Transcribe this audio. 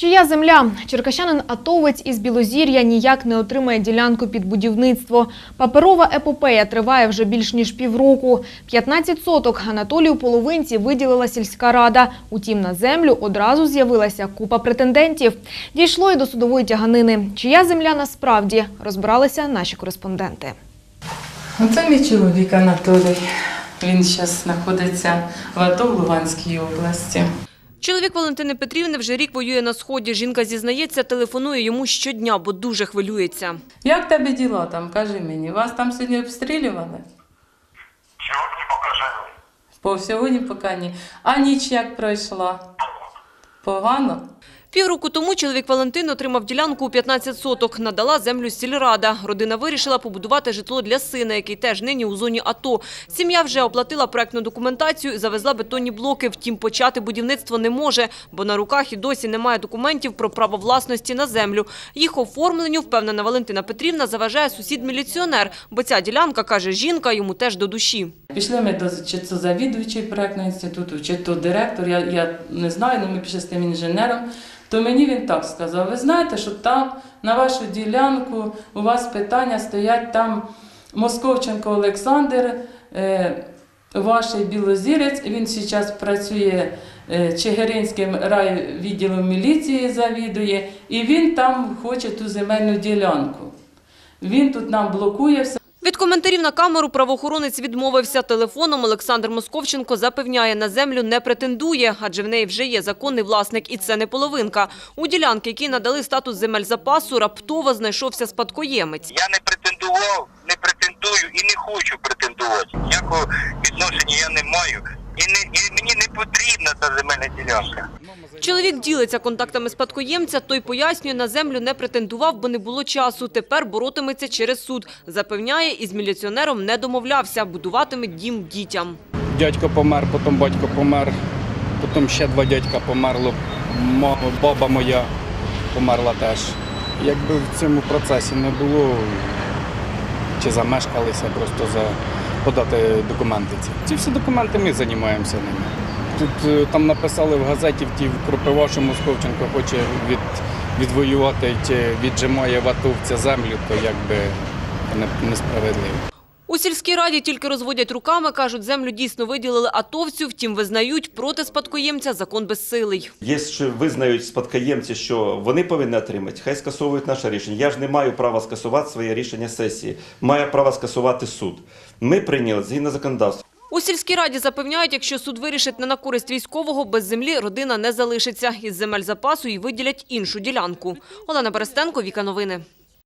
Чия земля? Черкащанин атовець із Білозір'я ніяк не отримає ділянку під будівництво. Паперова епопея триває вже більш ніж півроку. 15 соток Анатолію Половинці виділила сільська рада. Утім, на землю одразу з'явилася купа претендентів. Дійшло і до судової тяганини. Чия земля насправді? Розбиралися наші кореспонденти. Оце мій чоловік Анатолій. Він зараз знаходиться в АТО в Луганській області. Чоловік Валентини Петрівни вже рік воює на сході. Жінка зізнається, телефонує йому щодня, бо дуже хвилюється. Як тебе діла там? Кажи мені, вас там сьогодні обстрілювали? Сьогодні покажу. По сьогодні поки ні. А ніч як пройшла? Погано? Півроку тому чоловік Валентин отримав ділянку у 15 соток. Надала землю сільрада. Родина вирішила побудувати житло для сина, який теж нині у зоні АТО. Сім'я вже оплатила проектну документацію і завезла бетонні блоки. Втім, почати будівництво не може, бо на руках і досі немає документів про право власності на землю. Їх оформленню, впевнена Валентина Петрівна, заважає сусід-міліціонер, бо ця ділянка, каже жінка, йому теж до душі. Пішли ми до чи то завідуючий проектного інституту, чи то директор, я, я не знаю, але ми пішли з тим інженером. То мені він так сказав: ви знаєте, що там на вашу ділянку у вас питання стоять там Московченко Олександр, е, ваш білозірець. Він зараз працює е, Чигиринським райвідділом міліції завідує, і він там хоче ту земельну ділянку. Він тут нам блокує все. Від коментарів на камеру правоохоронець відмовився. Телефоном Олександр Московченко запевняє, на землю не претендує, адже в неї вже є законний власник, і це не половинка. У ділянки, які надали статус земель запасу, раптово знайшовся спадкоємець. Я не претендував, не претендую і не хочу претендувати. Ніякого відношення я не маю. І, не, і мені не потрібна та земельна ділянка. Чоловік ділиться контактами спадкоємця, той пояснює, на землю не претендував, бо не було часу. Тепер боротиметься через суд. Запевняє, із міліціонером не домовлявся, будуватиме дім дітям. Дядько помер, потім батько помер, потім ще два дядька померло. Баба моя померла теж. Якби в цьому процесі не було, чи замешкалися просто за подати документи. Ці Ці всі документи ми займаємося ними. Тут е, там написали в газеті, в тій Кропива, що Московченко хоче від, відвоювати чи віджимає в атовця землю, то якби не- несправедливо. У сільській раді тільки розводять руками, кажуть, землю дійсно виділили атовцю, втім визнають, проти спадкоємця закон безсилий. Якщо визнають спадкоємці, що вони повинні отримати, хай скасовують наше рішення. Я ж не маю права скасувати своє рішення сесії, має право скасувати суд. Ми прийняли згідно законодавства. У сільській раді запевняють, якщо суд вирішить не на користь військового, без землі родина не залишиться. Із земель запасу і виділять іншу ділянку. Олена Берестенко, Віка Новини.